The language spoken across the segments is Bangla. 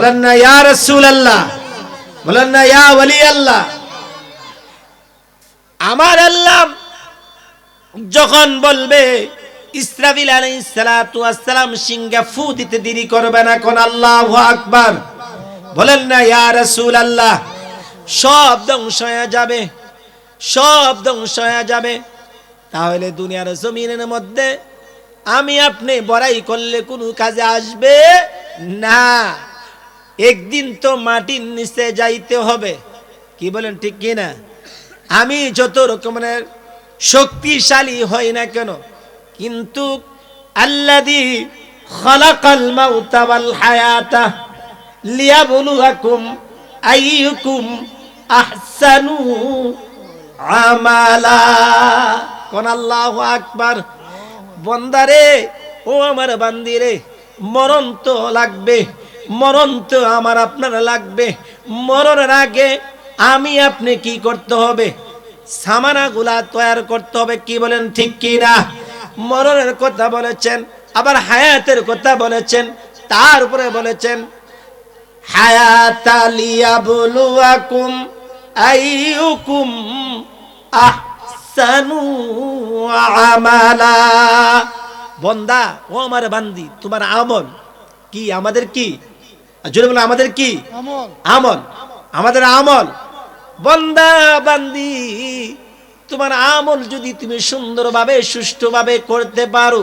বলেন আল্লাহ বলেন না, ইয়া ওলি আল্লাহ আমার আল্লাহ যখন বলবে, ইসরাফিল ওয়াসসালাম সিংহা ফু দিতে দেরি করবে না কোন, আল্লাহু আকবার। বলেন না, ইয়া রাসূল আল্লাহ সব ধ্বংস যাবে, সব ধ্বংস যাবে। তাহলে দুনিয়ার জমিনের মধ্যে আমি আপনি বড়াই করলে কোনো কাজে আসবে না। একদিন তো মাটির নিচে যাইতে হবে। কি বলেন, ঠিক কি না? আমি যত রকমের শক্তিশালী হই না কেন, কিন্তু আল্লাদি খলাকাল মাউতা ওয়াল হায়াতা লিয়াবলুয়াকুম আইয়ুকুম আহসানু আমালা। কোন আল্লাহু আকবার, বন্দারে, ও আমার বান্দিরে, মরণ তো লাগবে। মরণ তো আমার আপনার লাগবে। মরণের আগে আমি আপনি কি করতে হবে? সামানাগুলা তৈরি করতে হবে কি বলেন ঠিক কি না মরণের কথা বলেছেন, আবার হায়াতের কথা বলেছেন, তার উপরে বলেছেন হায়াতালিয়া বলুয়াকুম আইয়ুকুম আহসানু আমালা। বন্দা, ও আমার বান্দি, তোমার আমল কি আমাদের কি? জোরে বলো আমাদের কি? আমল। আমল। আমাদের আমল। বন্দা বান্দি তোমার আমল যদি তুমি সুন্দরভাবে সুষ্ঠুভাবে করতে পারো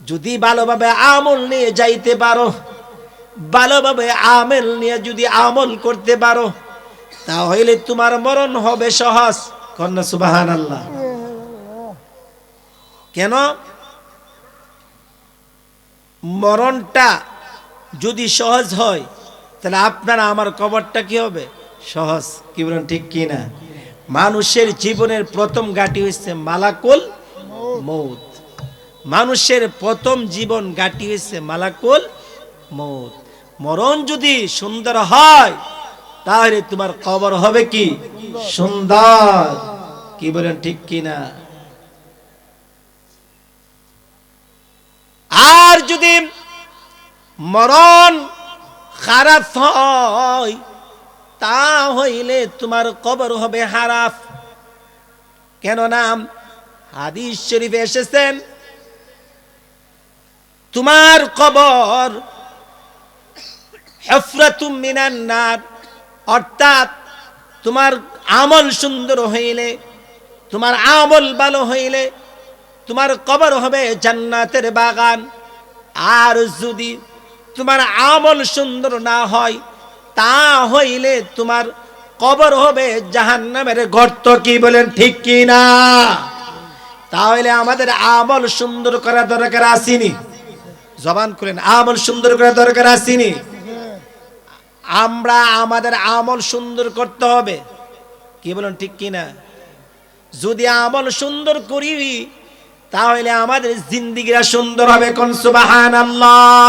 যদি ভালোভাবে আমল নিয়ে যাইতে পারো ভালোভাবে আমল নিয়ে যদি আমল করতে পারো তাহলে তোমার মরণ হবে সহজ। কন্যা সুবাহান আল্লাহ কেন? মরণটা যদি সহজ হয়, তাহলে আপনার আমার কবরটা কি হবে? সহজ। কি বলেন, ঠিক কি না? মানুষের জীবনের প্রথম গাটি হচ্ছে মালাকুল মৌত। মানুষের প্রথম জীবন গাটি হচ্ছে মালাকুল মৌত। মরণ যদি সুন্দর হয়, তাহলে তোমার কবর হবে কি? সুন্দর। কি বলেন, ঠিক কি না? আর যদি মরণ খারাপ হয়, তা হইলে তোমার কবর হবে হারাফ কেন নাম হাদিস শরীফে এসেছেন, তোমার কবর হেফরাতুম অর্থাৎ তোমার আমল সুন্দর হইলে, তোমার আমল ভালো হইলে, তোমার কবর হবে জান্নাতের বাগান। আর যদি তোমার আমল সুন্দর না হয়, তা হইলে তোমার কবর হবে জাহান্নামের গর্ত কি বলেন ঠিক কি না? তাহলে আমাদের আমল সুন্দর করা দরকার আসেনি। জবান করেন আমল সুন্দর করা দরকার আসেনি। আমরা আমাদের আমল সুন্দর করতে হবে, কি বলেন ঠিক কি না? যদি আমল সুন্দর করি, তাহলে আমাদের জিন্দিগিরা সুন্দর হবে কোন? সুবাহান আল্লাহ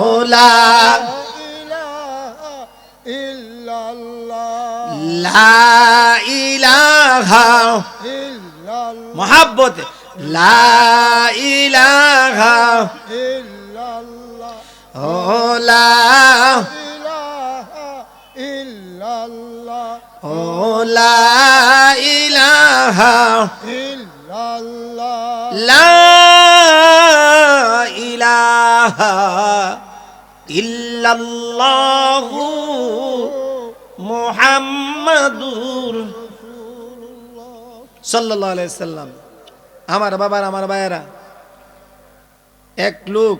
ইল্লাল্লাহ ও লা ইলাহা ইল্লাল্লাহ লা ইলাহা ইল্লাল্লাহ মোহাব্বত লা ইলাহা ইল্লাল্লাহ ও লা ইলাহা ইল্লাল্লাহ ও লা ইলাহা ইল্লাল্লাহ লা ইলাহা ইল্লাল্লাহু মুহাম্মাদুর সাল্লাল্লাহু আলাইহি সাল্লাম। আমার বাবার, আমার ভাইয়েরা, এক লোক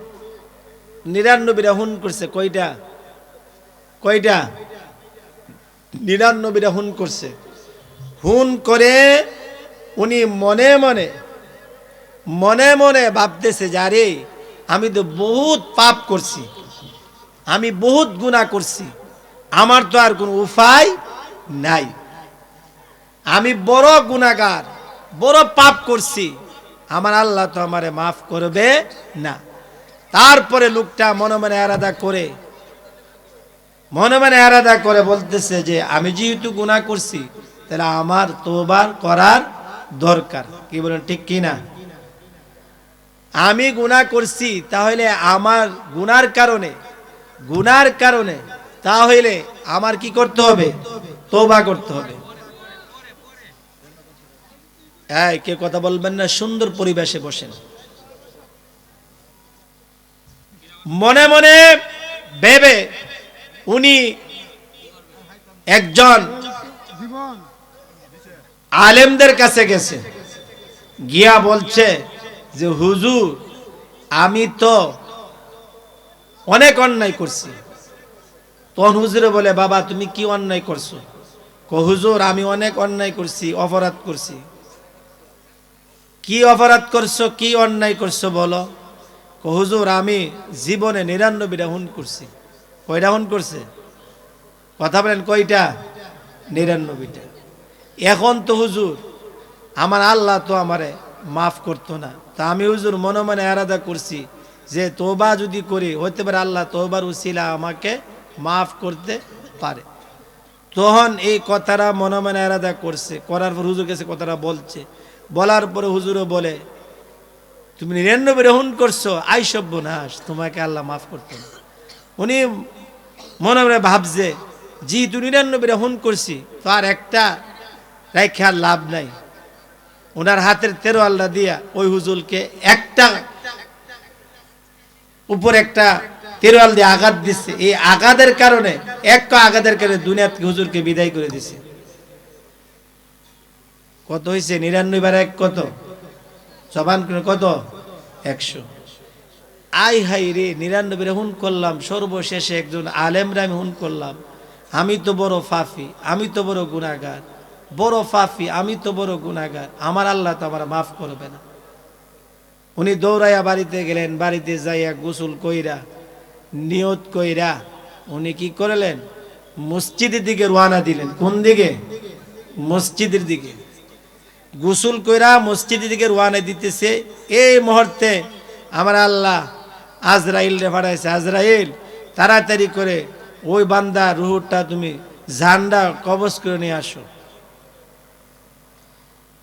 নিরানব্বইটা হুন করছে, কয়টা? কয়টা? নিরানব্বইটা হুন করছে। হুন করে উনি মনে মনে মনে মনে ভাবতেছে যারে আমি তো বহুত পাপ করছি। আমি বহুত গুনাহ করছি। আমার তো আর কোনো উপায় নাই। আমি বড় গুনাহগার, বড় পাপ করছি। আমার আল্লাহ তো আমারে মাফ করবে না। তারপরে লোকটা মনে মনে আলাদা করে, মনে মনে আলাদা করে বলতেছে যে, আমি যেহেতু গুনাহ করছি, তাহলে আমার তোবার করার দরকার। কি বলেন, ঠিক কি না আমি গুনাহ করছি, তাহলে আমার গুনার কারণে গুনার কারণে, তা তাহলে আমার কি করতে হবে? তোবা করতে হবে। এই কে কথা বলবেন না, সুন্দর পরিবেশে বসেন। মনে মনে ভেবে উনি একজন আলেমদের কাছে গেছে। গিয়া বলছে যে, হুজুর, আমি তো অনেক অন্যায় করছি। তখন হুজুরে বলে, বাবা, তুমি কি অন্যায় করছ? কো, হুজুর, আমি অনেক অন্যায় করছি, অপরাধ করছি। কি অপরাধ করছ, কি অন্যায় করছ বলো? হুজুর, আমি জীবনে নিরানব্বইটা হুন করছি। কয়টা হুন করছে? কথা বলেন, কয়টা? নিরানব্বইটা। এখন তো হুজুর, আমার আল্লাহ তো আমারে মাফ করতো না। তা আমি হুজুর মনে মনে আলাদা করছি যে তোবা যদি করি হতে পারে আল্লাহ তোবার উসিলা আমাকে মাফ করতে পারে। তখন এই কথাটা মনে মনে আলাদা করছে। করার পর হুজুর কাছে কথাটা বলছে। বলার পরে হুজুরও বলে, তুমি নিরানব্বই রহন করছ, আই সভ্য নাশ তোমাকে আল্লাহ মাফ করতে না উনি মনে মনে ভাবছে, জি তুই নিরানব্বই রহন করছি, তো আর একটা রেখে লাভ নাই। ওনার হাতের তেরো আল্লাহ দিয়া ওই হুজুরকে একটা উপর একটা তেরোয়াল দিয়ে আঘাত দিচ্ছে। এই আঘাতের কারণে, এক আঘাতের কারণে দুনিয়া থেকে হুজুরকে বিদায় করে দিছে। কত হয়েছে নিরানব্বই বার এক কত? জবান কত? একশো। আই হাই রে, নিরানব্বই হুন করলাম, সর্বশেষে একজন আলেমরা আমি হুন করলাম। আমি তো বড় ফাফি, আমি তো বড় গুণাগার বড় ফাফি, আমি তো বড় গুণাগার আমার আল্লাহ তো আমার মাফ করবে না। উনি দৌড়াইয়া বাড়িতে গেলেন, বাড়িতে যাইয়া গোসল কইরা, নিয়ত কইরা উনি কি করলেন? মসজিদের দিকে রওনা দিলেন। কোন দিকে? মসজিদের দিকে। গোসল কইরা মসজিদের দিকে রওনা দিতেছে। এই মুহূর্তে আমার আল্লাহ আজরাইল রে পাঠাইছে, আজরাইল, তাড়াতাড়ি করে ওই বান্দা রুহুরটা তুমি ঝান্ডা কবজ করে নিয়ে আসো।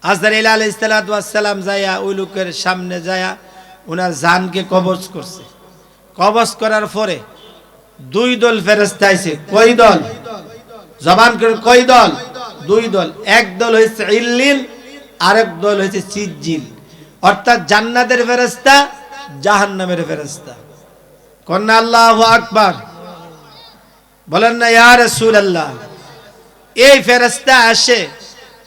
আজরাইল ওয়াস সালাম যায়া ওই লোকের সামনে যায়া ওনার জানকে কবজ করছে। কবজ করার পরে দুই দল ফেরেস্তা আইছে। কই দল? জবান করে কই দল? দুই দল। এক দল হয়েছে ইল্লিন আরেক দল হয়েছে সিজ্জিল। অর্থাৎ জান্নাতের ফেরেস্তা জাহান্নামের ফেরেস্তা কন্যা আল্লাহ আকবার। বলেন না, ইয়া রাসূলুল্লাহ, এই ফেরেস্তা আসে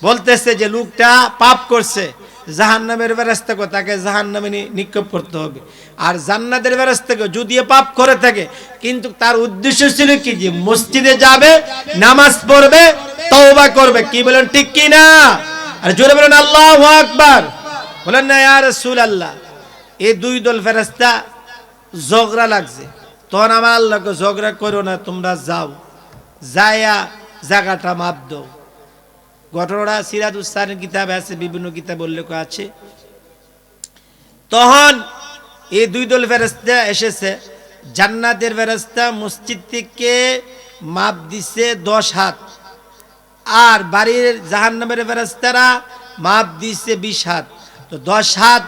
বলতেছে যে লোকটা পাপ করছে। জাহান জাহান্নামের ব্যবস্থাকে তাকে জাহান্নামে নি- নিক্ষেপ করতে হবে। আর জান্নাতের ব্যবস্থাকে যদি এ পাপ করে থাকে, কিন্তু তার উদ্দেশ্য ছিল কি? যে মসজিদে যাবে, নামাজ পড়বে, তওবা করবে। কি বলেন, ঠিক কি না আর জোরে বলেন, আল্লাহ আকবার। বলেন না, ইয়া রাসূলুল্লাহ এই দুই দল ফেরেশতা ঝগড়া লাগছে। তখন আমার আল্লাহকে ঝগড়া করো না, তোমরা যাও। যায়া জায়গাটা মাপ দাও। ঘটনাটা সিরাজুস্তানের কিতাবে আছে বিভিন্ন কিতাব উল্লেখ আছে। তখন এই দুই দল ফেরস্তা এসেছে। জান্নাতের ফেরস্তা মসজিদ থেকে মাপ দিছে দশ হাত। আর বাড়ির জাহান্নামের ফেরস্তারা মাপ দিছে বিশ হাত। তো দশ হাত